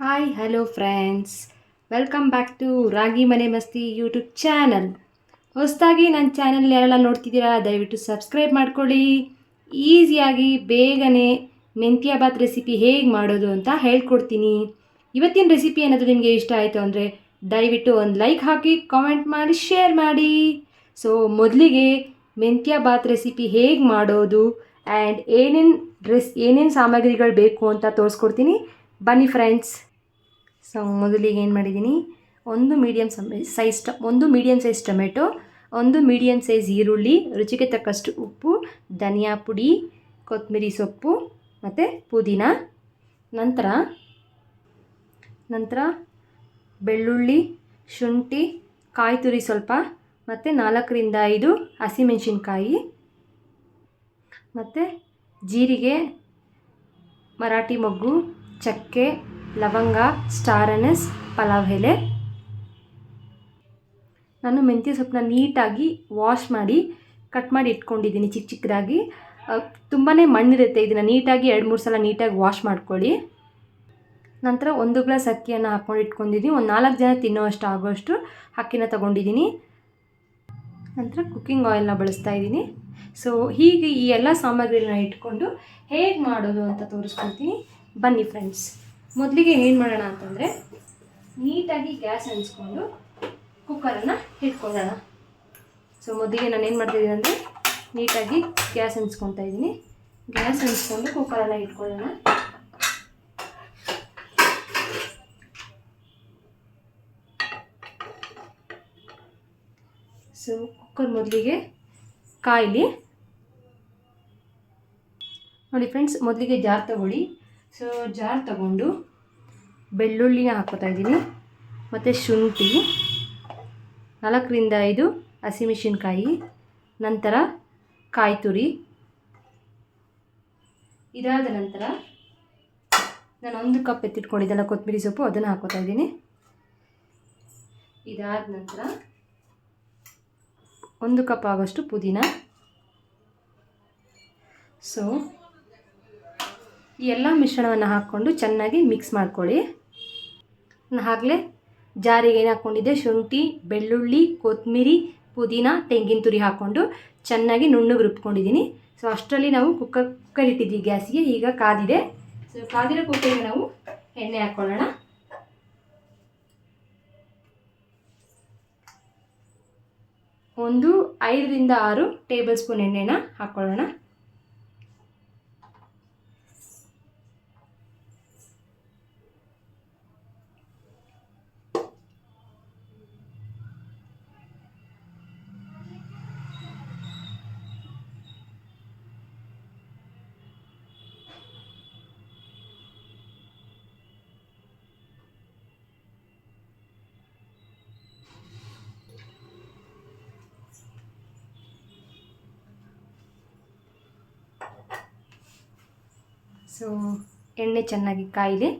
Hi hello friends welcome back to Ragi Mane Masti YouTube channel ಹೊಸದಾಗಿ ನನ್ನ channel ಯಾರೆಲ್ಲ ನೋಡ್ತಿದ್ದೀರಾ, ದಯವಿಟ್ಟು ಸಬ್ಸ್ಕ್ರೈಬ್ ಮಾಡ್ಕೊಳ್ಳಿ. ಈಸಿಯಾಗಿ ಬೇಗನೆ ಮೆಂತ್ಯ ಬಾತ್ ರೆಸಿಪಿ ಹೇಗೆ ಮಾಡೋದು ಅಂತ ಹೇಳ್ಕೊಡ್ತೀನಿ. ಇವತ್ತಿನ ರೆಸಿಪಿ ಏನಾದರೂ ನಿಮಗೆ ಇಷ್ಟ ಆಯಿತು ಅಂದರೆ ದಯವಿಟ್ಟು ಒಂದು ಲೈಕ್ ಹಾಕಿ ಕಾಮೆಂಟ್ ಮಾಡಿ ಶೇರ್ ಮಾಡಿ. ಸೊ ಮೊದಲಿಗೆ ಮೆಂತ್ಯ ಬಾತ್ ರೆಸಿಪಿ ಹೇಗೆ ಮಾಡೋದು ಆ್ಯಂಡ್ ಏನೇನು ಡ್ರೆಸ್ ಏನೇನು ಸಾಮಗ್ರಿಗಳು ಬೇಕು ಅಂತ ತೋರಿಸ್ಕೊಡ್ತೀನಿ. ಬನ್ನಿ ಫ್ರೆಂಡ್ಸ್ ಸೊ ಮೊದಲಿಗೆ ಏನು ಮಾಡಿದ್ದೀನಿ ಒಂದು ಮೀಡಿಯಮ್ ಸೈಜ್ ಟ ಒಂದು ಮೀಡಿಯಮ್ ಸೈಜ್ ಟೊಮೆಟೊ ಒಂದು ಮೀಡಿಯಮ್ ಸೈಜ್ ಈರುಳ್ಳಿ, ರುಚಿಗೆ ತಕ್ಕಷ್ಟು ಉಪ್ಪು, ಧನಿಯಾ ಪುಡಿ ಕೊತ್ತಂಬರಿ ಸೊಪ್ಪು ಮತ್ತು ಪುದೀನ. ನಂತರ ನಂತರ ಬೆಳ್ಳುಳ್ಳಿ, ಶುಂಠಿ ಕಾಯಿ ತುರಿ ಸ್ವಲ್ಪ ಮತ್ತು ನಾಲ್ಕರಿಂದ ಐದು ಹಸಿಮೆಣಸಿನ್ಕಾಯಿ ಮತ್ತು ಜೀರಿಗೆ, ಮರಾಠಿ ಮೊಗ್ಗು ಚಕ್ಕೆ, ಲವಂಗ ಸ್ಟಾರ್ ಅನಿಸ್ ಪಲಾವ್ ಎಲೆ. ನಾನು ಮೆಂತ್ಯ ಸೊಪ್ಪನ್ನ ನೀಟಾಗಿ ವಾಶ್ ಮಾಡಿ ಕಟ್ ಮಾಡಿ ಇಟ್ಕೊಂಡಿದ್ದೀನಿ ಚಿಕ್ಕ ಚಿಕ್ಕದಾಗಿ. ತುಂಬಾ ಮಣ್ಣಿರುತ್ತೆ ಇದನ್ನು ನೀಟಾಗಿ ಎರಡು ಮೂರು ಸಲ ನೀಟಾಗಿ ವಾಶ್ ಮಾಡ್ಕೊಳ್ಳಿ. ನಂತರ ಒಂದು ಗ್ಲಾಸ್ ಅಕ್ಕಿಯನ್ನು ಹಾಕ್ಕೊಂಡು ಇಟ್ಕೊಂಡಿದ್ದೀನಿ. ಒಂದು ನಾಲ್ಕು ಜನ ತಿನ್ನೋಷ್ಟು ಆಗೋಷ್ಟು ಅಕ್ಕಿನ ತೊಗೊಂಡಿದ್ದೀನಿ. ನಂತರ ಕುಕ್ಕಿಂಗ್ ಆಯಿಲ್ನ ಬಳಸ್ತಾ ಇದ್ದೀನಿ. ಸೊ ಹೀಗೆ ಈ ಎಲ್ಲ ಸಾಮಗ್ರಿಗಳನ್ನ ಇಟ್ಕೊಂಡು ಹೇಗೆ ಮಾಡೋದು ಅಂತ ತೋರಿಸ್ಕೊಡ್ತೀನಿ. ಬನ್ನಿ ಫ್ರೆಂಡ್ಸ್ ಮೊದಲಿಗೆ ಏನು ಮಾಡೋಣ ಅಂತಂದರೆ ನೀಟಾಗಿ ಗ್ಯಾಸ್ ಹಂಚ್ಕೊಂಡು ಕುಕ್ಕರನ್ನು ಇಟ್ಕೊಳ್ಳೋಣ. ಸೊ ಮೊದಲಿಗೆ ನಾನು ಏನು ಮಾಡ್ತಿದ್ದೀನಿ ಅಂದರೆ ನೀಟಾಗಿ ಗ್ಯಾಸ್ ಹಂಚ್ಕೊತಾ ಇದ್ದೀನಿ. ಗ್ಯಾಸ್ ಹಂಚ್ಕೊಂಡು ಕುಕ್ಕರನ್ನು ಇಟ್ಕೊಳ್ಳೋಣ. ಸೊ ಕುಕ್ಕರ್ ಮೊದಲಿಗೆ ಕಾಯಿಲಿ. ನೋಡಿ ಫ್ರೆಂಡ್ಸ್ ಮೊದಲಿಗೆ ಜಾರ್ ತಗೊಳ್ಳಿ. ಸೊ ಜಾರ್ ತಗೊಂಡು ಬೆಳ್ಳುಳ್ಳಿನ ಹಾಕೋತಾ ಇದ್ದೀನಿ. ಮತ್ತು ಶುಂಠಿ, ನಾಲ್ಕರಿಂದ ಐದು ಹಸಿಮೆಣಸಿನ್ಕಾಯಿ, ನಂತರ ಕಾಯಿ ತುರಿ ಇದಾದ ನಂತರ ನಾನು ಒಂದು ಕಪ್ ಎತ್ತಿಟ್ಕೊಂಡಿದ್ದೆಲ್ಲ ಕೊತ್ತಂಬರಿ ಸೊಪ್ಪು, ಅದನ್ನು ಹಾಕೋತಾ ಇದ್ದೀನಿ. ಇದಾದ ನಂತರ ಒಂದು ಕಪ್ ಆಗೋಷ್ಟು ಪುದೀನ. ಸೊ ಈ ಎಲ್ಲ ಮಿಶ್ರಣವನ್ನು ಹಾಕ್ಕೊಂಡು ಚೆನ್ನಾಗಿ ಮಿಕ್ಸ್ ಮಾಡ್ಕೊಳ್ಳಿ. ಆಗಲೇ ಜಾರಿಗೆ ಏನು ಹಾಕ್ಕೊಂಡಿದ್ದೆ ಶುಂಠಿ, ಬೆಳ್ಳುಳ್ಳಿ ಕೊತ್ತಂಬರಿ ಪುದೀನ, ತೆಂಗಿನ ತುರಿ ಹಾಕ್ಕೊಂಡು ಚೆನ್ನಾಗಿ ನುಣ್ಣಗೆ ರುಬ್ಕೊಂಡಿದ್ದೀನಿ. ಸೊ ಅಷ್ಟರಲ್ಲಿ ನಾವು ಕುಕ್ಕರ್ ಕುಕ್ಕರ್ ಇಟ್ಟಿದ್ದೀವಿ ಗ್ಯಾಸಿಗೆ. ಈಗ ಕಾದಿದೆ. ಸೊ ಕಾದಿರೋ ಕುಕ್ಕರ್ಗೆ ನಾವು ಎಣ್ಣೆ ಹಾಕ್ಕೊಳ್ಳೋಣ ಒಂದು ಐದರಿಂದ ಆರು ಟೇಬಲ್ ಸ್ಪೂನ್ ಎಣ್ಣೆನ ಹಾಕ್ಕೊಳ್ಳೋಣ ಸೊ ಎಣ್ಣೆ ಚೆನ್ನಾಗಿ ಕಾಯಿಲಿ.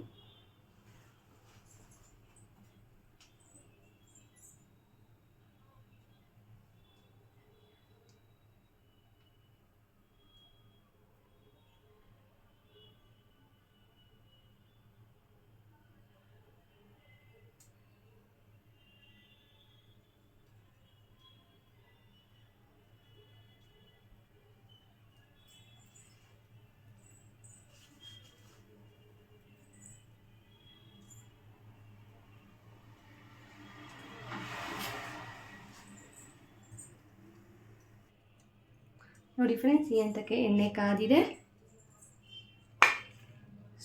ನೋಡಿ ಫ್ರೆಂಡ್ಸ್ ಈ ಹಂತಕ್ಕೆ ಎಣ್ಣೆ ಕಾದಿದೆ.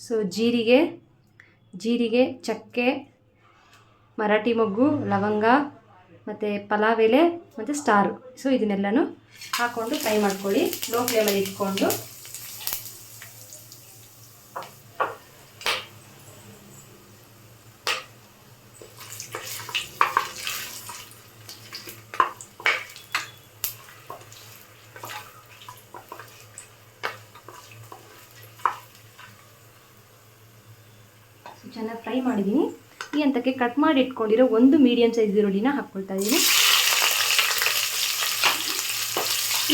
ಸೊ ಜೀರಿಗೆ ಜೀರಿಗೆ, ಚಕ್ಕೆ, ಮರಾಠಿ ಮೊಗ್ಗು, ಲವಂಗ, ಮತ್ತು ಪಲಾವ್ ಎಲೆ, ಮತ್ತು ಸ್ಟಾರು. ಸೊ ಇದನ್ನೆಲ್ಲನೂ ಹಾಕ್ಕೊಂಡು ಫ್ರೈ ಮಾಡ್ಕೊಳ್ಳಿ. ಲೋ ಫ್ಲೇಮಲ್ಲಿ ಇಟ್ಕೊಂಡು. ಚೆನ್ನಾಗಿ ಫ್ರೈ ಮಾಡಿದ್ದೀನಿ ಈ ಹಂತಕ್ಕೆ ಕಟ್ ಮಾಡಿ ಇಟ್ಕೊಂಡಿರೋ ಒಂದು ಮೀಡಿಯಮ್ ಸೈಜ್ ಈರುಳ್ಳಿನ ಹಾಕ್ಕೊಳ್ತಾ ಇದ್ದೀನಿ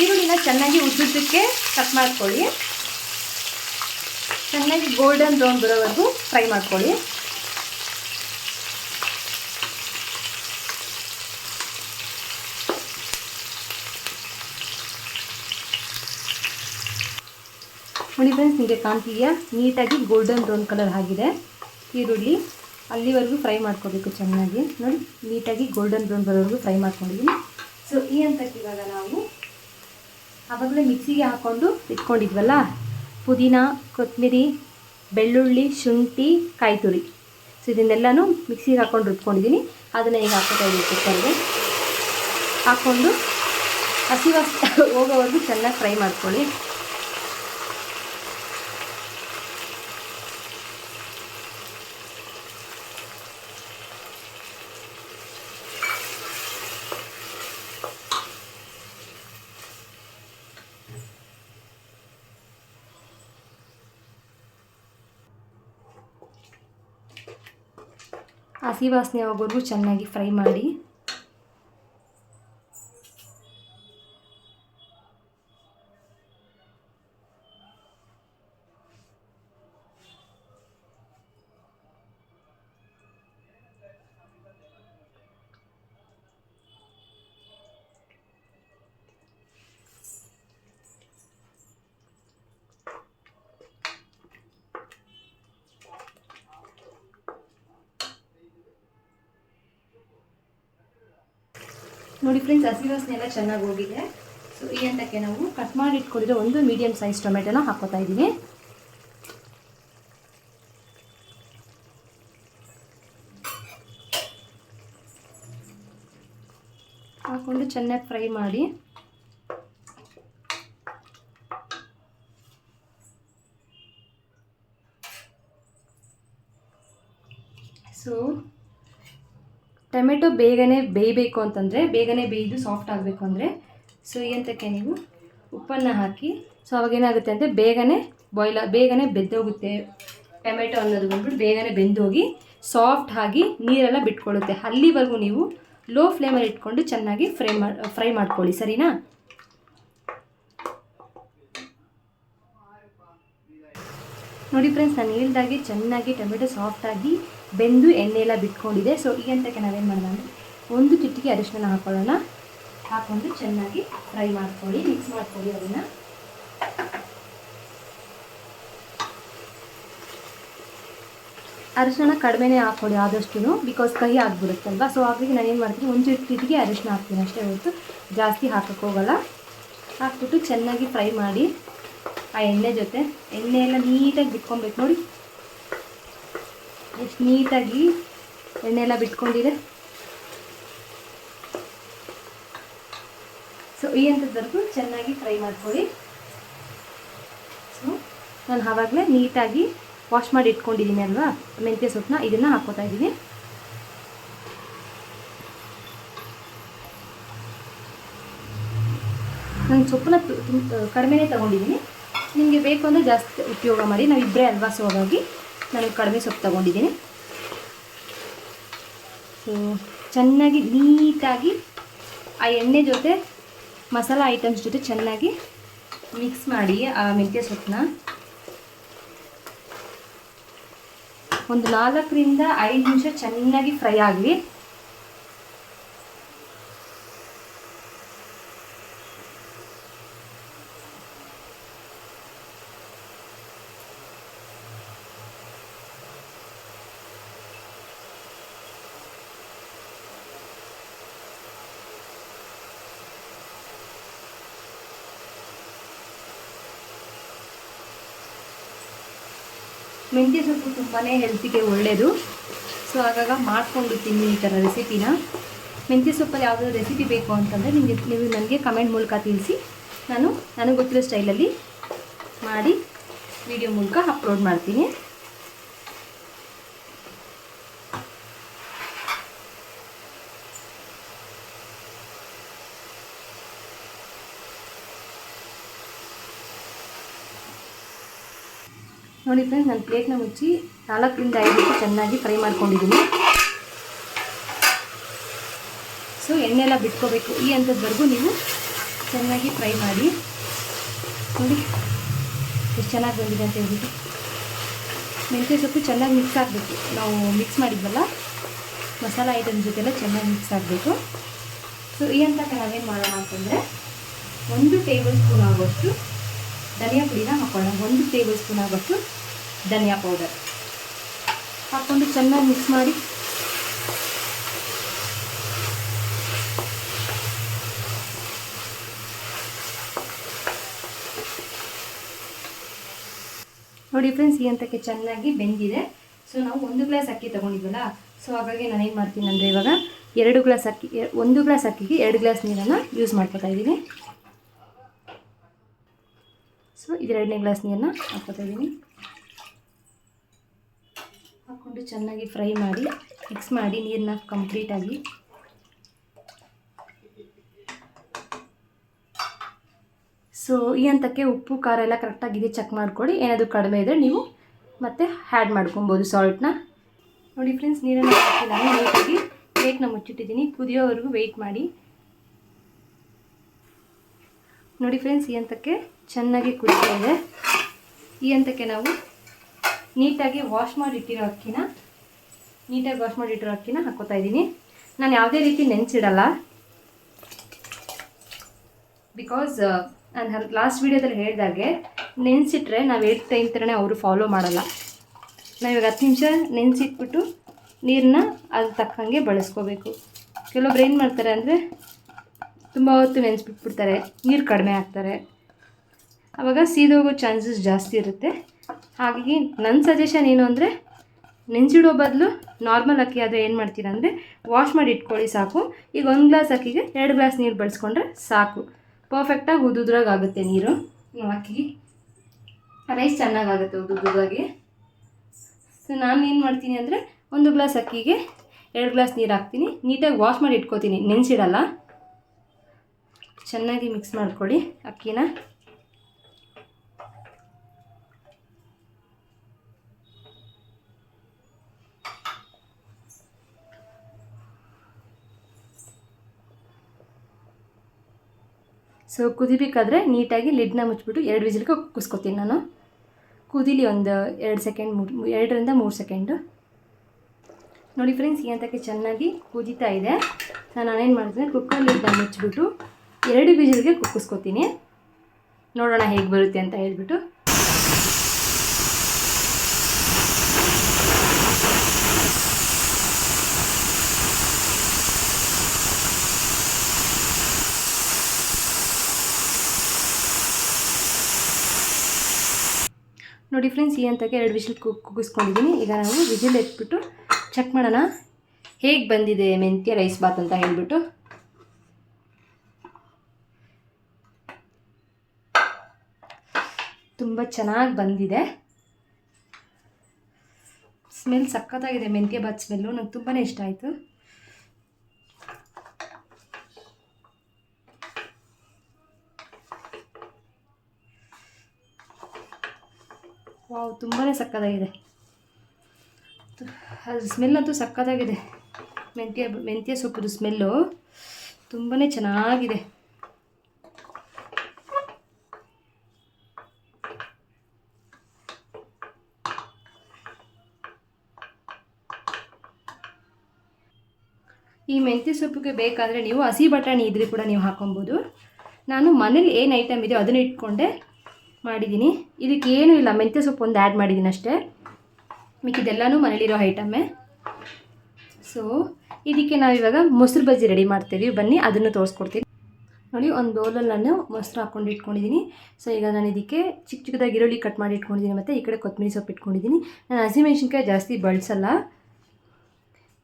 ಈರುಳ್ಳಿನ ಚೆನ್ನಾಗಿ ಉದ್ದುದ್ದಕ್ಕೆ ಕಟ್ ಮಾಡ್ಕೊಳ್ಳಿ. ಚೆನ್ನಾಗಿ ಗೋಲ್ಡನ್ ಬ್ರೌನ್ ಬರೋವರೆಗೂ ಫ್ರೈ ಮಾಡ್ಕೊಳ್ಳಿ. ನೋಡಿ ಫ್ರೆಂಡ್ಸ್ ನಿಮಗೆ ಕಾಣ್ತಿದೆಯಾ? ನೀಟಾಗಿ ಗೋಲ್ಡನ್ ಬ್ರೌನ್ ಕಲರ್ ಆಗಿದೆ. ಈರುಳ್ಳಿ ಅಲ್ಲಿವರೆಗೂ ಫ್ರೈ ಮಾಡ್ಕೋಬೇಕು ಚೆನ್ನಾಗಿ. ನೋಡಿ, ನೀಟಾಗಿ ಗೋಲ್ಡನ್ ಬ್ರೌನ್ ಬರೋವರೆಗೂ ಫ್ರೈ ಮಾಡ್ಕೊಂಡಿದ್ದೀನಿ. ಸೊ ಈ ಹಂತಕ್ಕೆ ಇವಾಗ ನಾವು ಆವಾಗಲೇ ಮಿಕ್ಸಿಗೆ ಹಾಕ್ಕೊಂಡು ಇಟ್ಕೊಂಡಿದ್ವಲ್ಲ, ಪುದೀನ, ಕೊತ್ತಂಬರಿ, ಬೆಳ್ಳುಳ್ಳಿ, ಶುಂಠಿ ಕಾಯಿ ತುರಿ ಸೊ ಇದನ್ನೆಲ್ಲನೂ ಮಿಕ್ಸಿಗೆ ಹಾಕ್ಕೊಂಡು ರುಬ್ಕೊಂಡಿದ್ದೀನಿ. ಅದನ್ನು ಈಗ ಹಾಕೋತಾ ಇದ್ದೀನಿ ಕುಕ್ಕರ್ಗೆ. ಹಾಕ್ಕೊಂಡು ಹಸಿವಾಗಿ ಹೋಗೋವರೆಗೂ ಚೆನ್ನಾಗಿ ಫ್ರೈ ಮಾಡ್ಕೊಳ್ಳಿ. ಹಸಿ ವಾಸನೆ ಹೋಗೋವರೆಗೂ ಚೆನ್ನಾಗಿ ಫ್ರೈ ಮಾಡಿ ನೋಡಿ ಫ್ರೆಂಡ್ಸ್ ಹಸಿ ವಾಸನೆ ಎಲ್ಲ ಚೆನ್ನಾಗಿ ಹೋಗಿದೆ. ಸೊ ಈ ಹಂತಕ್ಕೆ ನಾವು ಕಟ್ ಮಾಡಿ ಇಟ್ಕೊಂಡಿರೋ ಒಂದು ಮೀಡಿಯಮ್ ಸೈಜ್ ಟೊಮೆಟೊನ ಹಾಕೋತಾ ಇದ್ದೀನಿ ಹಾಕೊಂಡು ಚೆನ್ನಾಗಿ ಫ್ರೈ ಮಾಡಿ. ಸೊ ಟೊಮೆಟೊ ಬೇಗನೆ ಬೇಯಬೇಕು ಅಂತಂದರೆ, ಬೇಗನೆ ಬೇಯ್ದು ಸಾಫ್ಟ್ ಆಗಬೇಕು ಅಂದರೆ, ಸೊ ಈ ನೀವು ಉಪ್ಪನ್ನು ಹಾಕಿ, ಸೊ ಅವಾಗೇನಾಗುತ್ತೆ ಅಂದರೆ ಬೇಗನೆ ಬಾಯ್ಲ ಬೇಗನೆ ಬೆದ್ದೋಗುತ್ತೆ. ಟೊಮೆಟೊ ಅನ್ನೋದು ಬಂದ್ಬಿಟ್ಟು ಬೇಗನೆ ಬೆಂದೋಗಿ ಸಾಫ್ಟ್ ಆಗಿ ನೀರೆಲ್ಲ ಬಿಟ್ಕೊಳ್ಳುತ್ತೆ. ಅಲ್ಲಿವರೆಗೂ ನೀವು ಲೋ ಫ್ಲೇಮಲ್ಲಿ ಇಟ್ಕೊಂಡು ಚೆನ್ನಾಗಿ ಫ್ರೈ ಮಾಡಿ ಫ್ರೈ ಮಾಡ್ಕೊಳ್ಳಿ, ಸರಿನಾ? ನೋಡಿ ಫ್ರೆಂಡ್ಸ್ ನಾನು ಹೇಳ್ದಾಗೆ ಚೆನ್ನಾಗಿ ಟೊಮೆಟೊ ಸಾಫ್ಟಾಗಿ ಬೆಂದು ಎಣ್ಣೆ ಎಲ್ಲ ಬಿಟ್ಕೊಂಡಿದೆ. ಸೊ ಈ ಹಂತಕ್ಕೆ ನಾವೇನು ಮಾಡೋಣ ಅಂದರೆ ಒಂದು ಚಿಟಿಕೆ ಅರಿಶಿನ ಹಾಕೊಳ್ಳೋಣ. ಹಾಕೊಂಡು ಚೆನ್ನಾಗಿ ಫ್ರೈ ಮಾಡ್ಕೊಳ್ಳಿ ಮಿಕ್ಸ್ ಮಾಡ್ಕೊಳ್ಳಿ ಅದನ್ನು. ಅರಿಶಿನ ಕಡಿಮೆನೇ ಹಾಕ್ಕೊಳ್ಳಿ ಆದಷ್ಟು ಬಿಕಾಸ್ ಕಹಿ ಆಗಿಬಿಡುತ್ತಲ್ವ ಸೊ ಹಾಗಾಗಿ ನಾನು ಏನು ಮಾಡ್ತೀನಿ, ಒಂದು ಚಿಟಿಕೆ ಅರಿಶಿನ ಹಾಕ್ತೀನಿ ಅಷ್ಟೇ ಹೊರತು. ಜಾಸ್ತಿ ಹಾಕಕ್ಕೆ ಹೋಗಲ್ಲ. ಹಾಕ್ಬಿಟ್ಟು ಚೆನ್ನಾಗಿ ಫ್ರೈ ಮಾಡಿ ಆ ಎಣ್ಣೆ ಜೊತೆ. ಎಣ್ಣೆ ಎಲ್ಲ ನೀಟಾಗಿ ಬಿಟ್ಕೊಬೇಕು ನೋಡಿ. ಎಷ್ಟು ನೀಟಾಗಿ ಎಣ್ಣೆ ಎಲ್ಲ ಬಿಟ್ಕೊಂಡಿದೆ. ಸೊ ಈ ಹಂತದವರೆಗೂ ಚೆನ್ನಾಗಿ ಫ್ರೈ ಮಾಡ್ಕೊಳ್ಳಿ. ಸೊ ನಾನು ಆವಾಗಲೇ ನೀಟಾಗಿ ವಾಶ್ ಮಾಡಿ ಇಟ್ಕೊಂಡಿದ್ದೀನಿ ಅಲ್ವಾ? ಮೆಂತ್ಯ ಸೊಪ್ಪನ್ನ ಇದನ್ನು ಹಾಕ್ಕೋತಾ ಇದ್ದೀನಿ. ನಾನು ಸೊಪ್ಪನ್ನ ಕಡಿಮೆನೇ ತೊಗೊಂಡಿದ್ದೀನಿ. ನಿಮಗೆ ಬೇಕು ಅಂದರೆ ಜಾಸ್ತಿ ಉಪಯೋಗ ಮಾಡಿ. ನಾವು ಇಬ್ಬರೇ ಅಲ್ವಾ ಸೊ ಹಾಗಾಗಿ. ನಾನು ಕಡಿಮೆ ಸೊಪ್ಪು ತಗೊಂಡಿದ್ದೀನಿ. ಸೊ ಚೆನ್ನಾಗಿ ನೀಟಾಗಿ ಆ ಎಣ್ಣೆ ಜೊತೆ ಮಸಾಲ ಐಟಮ್ಸ್ ಜೊತೆ ಚೆನ್ನಾಗಿ ಮಿಕ್ಸ್ ಮಾಡಿ ಆ ಮೆಂತ್ಯ ಸೊಪ್ಪನ್ನ. ಒಂದು ನಾಲ್ಕರಿಂದ ಐದು ನಿಮಿಷ ಚೆನ್ನಾಗಿ ಫ್ರೈ ಆಗಲಿ. ಮೆಂತ್ಯ ಸೊಪ್ಪು ತುಂಬಾ ಹೆಲ್ತಿಗೆ ಒಳ್ಳೆಯದು ಸೊ ಆಗಾಗ ಮಾಡಿಕೊಂಡು ತಿನ್ನಿ ಈ ಥರ ರೆಸಿಪಿನ ಮೆಂತ್ಯ ಸೊಪ್ಪಲ್ಲಿ ಯಾವುದೋ ರೆಸಿಪಿ ಬೇಕು ಅಂತಂದರೆ ನಿಮಗೆ, ನೀವು ನನಗೆ ಕಮೆಂಟ್ ಮೂಲಕ ತಿಳಿಸಿ. ನಾನು, ನನಗೆ ಗೊತ್ತಿರೋ ಸ್ಟೈಲಲ್ಲಿ ಮಾಡಿ ವಿಡಿಯೋ ಮೂಲಕ ಅಪ್ಲೋಡ್ ಮಾಡ್ತೀನಿ. ನೋಡಿ ಫ್ರೆಂಡ್ಸ್ ನಾನು ಪ್ಲೇಟ್ನ ಮುಚ್ಚಿ ನಾಲ್ಕರಿಂದ ಐದು ನಿಮಿಷ ಚೆನ್ನಾಗಿ ಫ್ರೈ ಮಾಡ್ಕೊಂಡಿದ್ದೀನಿ. ಸೊ ಎಣ್ಣೆ ಎಲ್ಲ ಬಿಟ್ಕೋಬೇಕು. ಈ ಹಂತದವರೆಗೂ ನೀವು ಚೆನ್ನಾಗಿ ಫ್ರೈ ಮಾಡಿ. ನೋಡಿ, ಎಷ್ಟು ಚೆನ್ನಾಗಿ ಬಂದಿದೆ ಅಂತ ಹೇಳ್ಬಿಟ್ಟು. ಮೆಂತ್ಯ ಸೊಪ್ಪು ಚೆನ್ನಾಗಿ ಮಿಕ್ಸ್ ಆಗಬೇಕು. ನಾವು ಮಿಕ್ಸ್ ಮಾಡಿದ್ವಲ್ಲ, ಮಸಾಲ ಐಟಮ್ ಜೊತೆಲ್ಲ ಚೆನ್ನಾಗಿ ಮಿಕ್ಸ್ ಆಗಬೇಕು. ಸೊ ಈ ಹಂತಕ್ಕೆ ನಾವೇನು ಮಾಡೋಣ ಅಂತಂದರೆ, ಒಂದು ಟೇಬಲ್ ಸ್ಪೂನ್ ಆಗೋಷ್ಟು ಧನಿಯಾ ಪುಡಿನ ಹಾಕೊಳ್ಳೋಣ. ಒಂದು ಟೇಬಲ್ ಸ್ಪೂನ್ ಆಗೋಷ್ಟು ಧನಿಯಾ ಪೌಡರ್ ಹಾಕ್ಕೊಂಡು ಚೆನ್ನಾಗಿ ಮಿಕ್ಸ್ ಮಾಡಿ. ನೋಡಿ ಫ್ರೆಂಡ್ಸ್ ಈ ಹಂತಕ್ಕೆ ಚೆನ್ನಾಗಿ ಬೆಂದಿದೆ. ಸೊ ನಾವು ಒಂದು ಗ್ಲಾಸ್ ಅಕ್ಕಿ ತೊಗೊಂಡಿದ್ವಲ್ಲ ಸೊ ಹಾಗಾಗಿ ನಾನು ಏನು ಮಾಡ್ತೀನಿ ಅಂದರೆ ಇವಾಗ ಎರಡು ಗ್ಲಾಸ್ ಅಕ್ಕಿ ಒಂದು ಗ್ಲಾಸ್ ಅಕ್ಕಿಗೆ ಎರಡು ಗ್ಲಾಸ್ ನೀರನ್ನು ಯೂಸ್ ಮಾಡ್ಕೊತಾ ಇದ್ದೀನಿ. ಸೊ ಇದೆರಡನೇ ಗ್ಲಾಸ್ ನೀರನ್ನ ಹಾಕ್ಕೊತಾ ಇದ್ದೀನಿ. ಹಾಕ್ಕೊಂಡು ಚೆನ್ನಾಗಿ ಫ್ರೈ ಮಾಡಿ ಮಿಕ್ಸ್ ಮಾಡಿ ನೀರನ್ನ ಕಂಪ್ಲೀಟಾಗಿ ಸೊ ಈ ಹಂತಕ್ಕೆ ಉಪ್ಪು, ಖಾರ ಎಲ್ಲ ಕರೆಕ್ಟಾಗಿದೆ ಚೆಕ್ ಮಾಡಿಕೊಡಿ ಏನಾದರೂ ಕಡಿಮೆ ಇದ್ದರೆ ನೀವು ಮತ್ತೆ ಹ್ಯಾಡ್ ಮಾಡ್ಕೊಬೋದು ಸಾಲ್ಟ್ನ ನೋಡಿ ಫ್ರೆಂಡ್ಸ್ ನೀರನ್ನು ಹಾಕಿ ನಾನು ನೀಟಾಗಿ ಪ್ಲೇಟ್ನ ಮುಚ್ಚಿಟ್ಟಿದ್ದೀನಿ. ಕುದಿಯೋವರೆಗೂ ವೆಯ್ಟ್ ಮಾಡಿ. ನೋಡಿ ಫ್ರೆಂಡ್ಸ್ ಈ ಹಂತಕ್ಕೆ ಚೆನ್ನಾಗಿ ಕುದಿತಾ ಇದೆ ಈ ಹಂತಕ್ಕೆ ನಾವು ನೀಟಾಗಿ ವಾಶ್ ಮಾಡಿಟ್ಟಿರೋ ಅಕ್ಕಿನ, ನೀಟಾಗಿ ವಾಶ್ ಮಾಡಿಟ್ಟಿರೋ ಅಕ್ಕಿನ ಹಾಕೋತಾ ಇದ್ದೀನಿ. ನಾನು ಯಾವುದೇ ರೀತಿ ನೆನೆಸಿಡಲ್ಲ. ಬಿಕಾಸ್ ನಾನು ಲಾಸ್ಟ್ ವೀಡಿಯೋದಲ್ಲಿ ಹೇಳಿದಾಗೆ ನೆನೆಸಿಟ್ರೆ ನಾವು ಏಟ್ ಟೈಮ್ ಥರನೇ ಅವರು ಫಾಲೋ ಮಾಡಲ್ಲ. ಇವಾಗ ಹತ್ತು ನಿಮಿಷ ನೆನೆಸಿಟ್ಬಿಟ್ಟು ನೀರನ್ನ ಅದು ತಕ್ಕಂಗೆ ಬಳಸ್ಕೋಬೇಕು. ಕೆಲವೊಬ್ರು ಏನು ಮಾಡ್ತಾರೆ ಅಂದರೆ ತುಂಬ ಹೊತ್ತು ನೆನೆಸ್ಬಿಟ್ಬಿಡ್ತಾರೆ, ನೀರು ಕಡಿಮೆ ಹಾಕ್ತಾರೆ ಆವಾಗ ಸೀದೋಗೋ ಚಾನ್ಸಸ್ ಜಾಸ್ತಿ ಇರುತ್ತೆ. ಹಾಗಾಗಿ ನನ್ನ ಸಜೆಷನ್ ಏನು ಅಂದರೆ ನೆನೆಸಿಡೋ ಬದಲು ನಾರ್ಮಲ್ ಅಕ್ಕಿ ಆದರೆ ಏನು ಮಾಡ್ತೀರಾ ಅಂದರೆ ವಾಶ್ ಮಾಡಿ ಇಟ್ಕೊಳ್ಳಿ ಸಾಕು. ಈಗ ಒಂದು ಗ್ಲಾಸ್ ಅಕ್ಕಿಗೆ ಎರಡು ಗ್ಲಾಸ್ ನೀರು ಬಳಸ್ಕೊಂಡ್ರೆ ಸಾಕು. ಪರ್ಫೆಕ್ಟಾಗಿ ಉದುದ್ರಾಗುತ್ತೆ ನೀರು. ಅಕ್ಕಿಗೆ ಅಕ್ಕಿ ರೈಸ್ ಚೆನ್ನಾಗಾಗುತ್ತೆ ಉದುದ್ರಾಗಿ. ಸೊ ನಾನು ಏನು ಮಾಡ್ತೀನಿ ಅಂದರೆ, ಒಂದು ಗ್ಲಾಸ್ ಅಕ್ಕಿಗೆ ಎರಡು ಗ್ಲಾಸ್ ನೀರು ಹಾಕ್ತೀನಿ. ನೀಟಾಗಿ ವಾಶ್ ಮಾಡಿ ಇಟ್ಕೋತೀನಿ. ನೆನ್ಸಿಡಲ್ಲ. ಚೆನ್ನಾಗಿ ಮಿಕ್ಸ್ ಮಾಡ್ಕೊಳ್ಳಿ ಅಕ್ಕಿನ. ಸೊ ಕುದಿಬೇಕಾದ್ರೆ ನೀಟಾಗಿ ಲಿಡ್ನ ಮುಚ್ಚಿಬಿಟ್ಟು ಎರಡು ವಿಸಿಲ್ಗೆ ಕುಸ್ಕೊತೀನಿ ನಾನು. ಕುದೀಲಿ ಒಂದು ಎರಡು ಸೆಕೆಂಡ್ ಮೂರು, ಎರಡರಿಂದ ಮೂರು ಸೆಕೆಂಡು ನೋಡಿ ಫ್ರೆಂಡ್ಸ್ ಈ ಚೆನ್ನಾಗಿ ಕುದೀತಾ ಇದೆ. ನಾನು ನಾನೇನು ಮಾಡ್ತೀನಿ ಕುಕ್ಕರ್ ಲಿಡ್ನ ಮುಚ್ಚಿಬಿಟ್ಟು ಎರಡು ವಿಸಿಲ್ಗೆ ಕುಕ್ಕಿಸ್ಕೊತೀನಿ ನೋಡೋಣ ಹೇಗೆ ಬರುತ್ತೆ ಅಂತ ಹೇಳ್ಬಿಟ್ಟು. ನೋಡಿ ಫ್ರೆಂಡ್ಸ್ ಈ ಹಂತಕ್ಕೆ ಎರಡು ವಿಷಲ್ ಕುಗ್ಗಿಸ್ಕೊಂಡಿದ್ದೀನಿ. ಈಗ ನಾವು ವಿಜಿಲ್ ಎತ್ಬಿಟ್ಟು ಚೆಕ್ ಮಾಡೋಣ. ಹೇಗೆ ಬಂದಿದೆ ಮೆಂತ್ಯ ರೈಸ್ ಬಾತ್ ಅಂತ ಹೇಳಿಬಿಟ್ಟು. ತುಂಬ ಚೆನ್ನಾಗಿ ಬಂದಿದೆ. ಸ್ಮೆಲ್ ಸಖತ್ತಾಗಿದೆ ಮೆಂತ್ಯ ಬಾತ್ ಸ್ಮೆಲ್ಲು ನಂಗೆ ತುಂಬಾ ಇಷ್ಟ ಆಯಿತು. ವಾವ್ ತುಂಬಾ ಸಕ್ಕತ್ತಾಗಿದೆ. ಅದು ಸ್ಮೆಲ್ ಅಂತೂ ಸಕ್ಕತ್ತಾಗಿದೆ. ಮೆಂತ್ಯ ಮೆಂತ್ಯ ಸೊಪ್ಪಿದು ಸ್ಮೆಲ್ಲು ತುಂಬಾ ಚೆನ್ನಾಗಿದೆ. ಈ ಮೆಂತ್ಯ ಸೊಪ್ಪಿಗೆ ಬೇಕಾದರೆ ನೀವು ಹಸಿ ಬಟಾಣಿ ಇದ್ರೆ ಕೂಡ ನೀವು ಹಾಕೊಬೋದು. ನಾನು ಮನೇಲಿ ಏನು ಐಟಮ್ ಇದೆಯೋ ಅದನ್ನು ಇಟ್ಕೊಂಡೆ. ಮಾಡಿದ್ದೀನಿ. ಇದಕ್ಕೆ ಏನೂ ಇಲ್ಲ, ಮೆಂತ್ಯ ಸೊಪ್ಪು ಒಂದು ಆ್ಯಡ್ ಮಾಡಿದ್ದೀನಿ ಅಷ್ಟೇ. ಮಿಕ್ಕಿದೆಲ್ಲನೂ ಮನೇಲಿರೋ ಐಟಮ್ಮೆ ಸೊ ಇದಕ್ಕೆ ನಾವಿವಾಗ ಮೊಸರು ಬಜ್ಜಿ ರೆಡಿ ಮಾಡ್ತೀವಿ ಬನ್ನಿ, ಅದನ್ನು ತೋರಿಸ್ಕೊಡ್ತೀನಿ. ನೋಡಿ, ಒಂದು ಬೌಲಲ್ಲಿ ನಾನು ಮೊಸರು ಹಾಕ್ಕೊಂಡು ಇಟ್ಕೊಂಡಿದ್ದೀನಿ ಸೊ ಈಗ ನಾನು ಇದಕ್ಕೆ ಚಿಕ್ಕ ಚಿಕ್ಕದಾಗಿ ಈರುಳ್ಳಿ ಕಟ್ ಮಾಡಿ ಇಟ್ಕೊಂಡಿದ್ದೀನಿ ಮತ್ತು ಈ ಕಡೆ ಕೊತ್ತಂಬರಿ ಸೊಪ್ಪು ಇಟ್ಕೊಂಡಿದ್ದೀನಿ ನಾನು ಹಸಿಮೆಣ್ಸಿನ್ಕಾಯಿ ಜಾಸ್ತಿ ಬಳಸಲ್ಲ.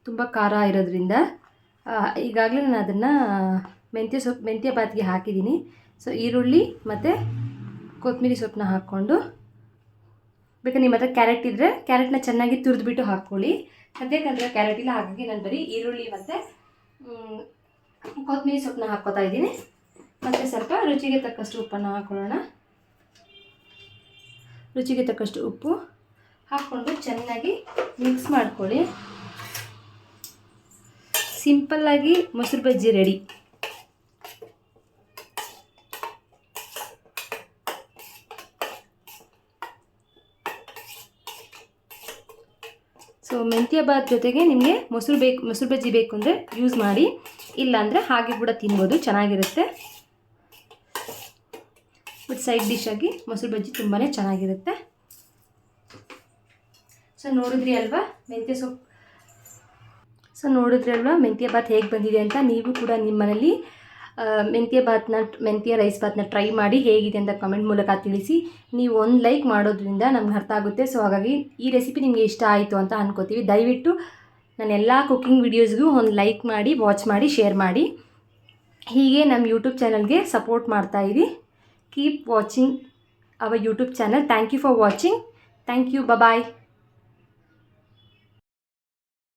ತುಂಬ ಖಾರ ಇರೋದ್ರಿಂದ. ಈಗಾಗಲೇ ನಾನು ಅದನ್ನು ಮೆಂತ್ಯ ಸೊಪ್ಪು ಮೆಂತ್ಯ ಬಾತಿಗೆ ಹಾಕಿದ್ದೀನಿ ಸೊ ಈರುಳ್ಳಿ ಮತ್ತು ಕೊತ್ತಂಬರಿ ಸೊಪ್ಪನ್ನ ಹಾಕ್ಕೊಂಡು ಬೇಕಾದ್ರೆ ನಿಮ್ಮ ಹತ್ರ ಕ್ಯಾರೆಟ್ ಇದ್ದರೆ ಕ್ಯಾರೆಟ್ನ ಚೆನ್ನಾಗಿ ತುರಿದ್ಬಿಟ್ಟು ಹಾಕ್ಕೊಳ್ಳಿ. ಸದ್ಯಕ್ಕಂದ್ರೆ ಕ್ಯಾರೆಟ್ ಇಲ್ಲ, ಹಾಗಾಗಿ ನಾನು ಬರೀ ಈರುಳ್ಳಿ ಮತ್ತು ಕೊತ್ತಂಬರಿ ಸೊಪ್ಪನ್ನ ಹಾಕ್ಕೋತಾ ಇದ್ದೀನಿ. ಮತ್ತು ಸ್ವಲ್ಪ ರುಚಿಗೆ ತಕ್ಕಷ್ಟು ಉಪ್ಪನ್ನು ಹಾಕ್ಕೊಳ್ಳೋಣ ರುಚಿಗೆ ತಕ್ಕಷ್ಟು ಉಪ್ಪು ಹಾಕ್ಕೊಂಡು ಚೆನ್ನಾಗಿ ಮಿಕ್ಸ್ ಮಾಡ್ಕೊಳ್ಳಿ. ಸಿಂಪಲ್ಲಾಗಿ ಮೊಸರು ಬಜ್ಜಿ ರೆಡಿ ಬಾತ್ ಜೊತೆಗೆ ನಿಮಗೆ ಮೊಸರು ಬೇಕು ಮೊಸರು ಬಜ್ಜಿ ಬೇಕು ಅಂದರೆ ಯೂಸ್ ಮಾಡಿ. ಇಲ್ಲಾಂದರೆ ಹಾಗೆ ಕೂಡ ತಿನ್ಬೋದು ಚೆನ್ನಾಗಿರುತ್ತೆ. ಬಟ್ ಸೈಡ್ ಡಿಶ್ ಆಗಿ ಮೊಸರು ಬಜ್ಜಿ ತುಂಬಾ ಚೆನ್ನಾಗಿರುತ್ತೆ. ಸೊ ನೋಡಿದ್ರಿ ಅಲ್ವಾ ಮೆಂತ್ಯ ಸೊಪ್ಪು? ಸೊ ನೋಡಿದ್ರಿ ಅಲ್ವಾ ಮೆಂತ್ಯ ಬಾತ್ ಹೇಗೆ ಬಂದಿದೆ ಅಂತ? ನೀವು ಕೂಡ ನಿಮ್ಮ ಮನೇಲಿ ಆ, ಮೆಂತ್ಯ ಬಾತ್ನ ಮೆಂತ್ಯ ರೈಸ್ ಬಾತ್ನ ಟ್ರೈ ಮಾಡಿ ಹೇಗಿದೆ ಅಂತ ಕಮೆಂಟ್ ಮೂಲಕ ತಿಳಿಸಿ. ನೀವು ಒಂದು ಲೈಕ್ ಮಾಡೋದ್ರಿಂದ ನಮ್ಗೆ ಅರ್ಥ ಆಗುತ್ತೆ. ಸೊ ಹಾಗಾಗಿ ಈ ರೆಸಿಪಿ ನಿಮಗೆ ಇಷ್ಟ ಆಯಿತು ಅಂತ ಅನ್ಕೋತೀವಿ. ದಯವಿಟ್ಟು ನನ್ನ ಎಲ್ಲ ಕುಕ್ಕಿಂಗ್ ವೀಡಿಯೋಸ್ಗೂ ಒಂದು ಲೈಕ್ ಮಾಡಿ ವಾಚ್ ಮಾಡಿ ಶೇರ್ ಮಾಡಿ. ಹೀಗೆ ನಮ್ಮ ಯೂಟ್ಯೂಬ್ ಚಾನಲ್ಗೆ ಸಪೋರ್ಟ್ ಮಾಡ್ತಾ ಇರಿ. Keep watching our YouTube channel thank you for watching thank you bye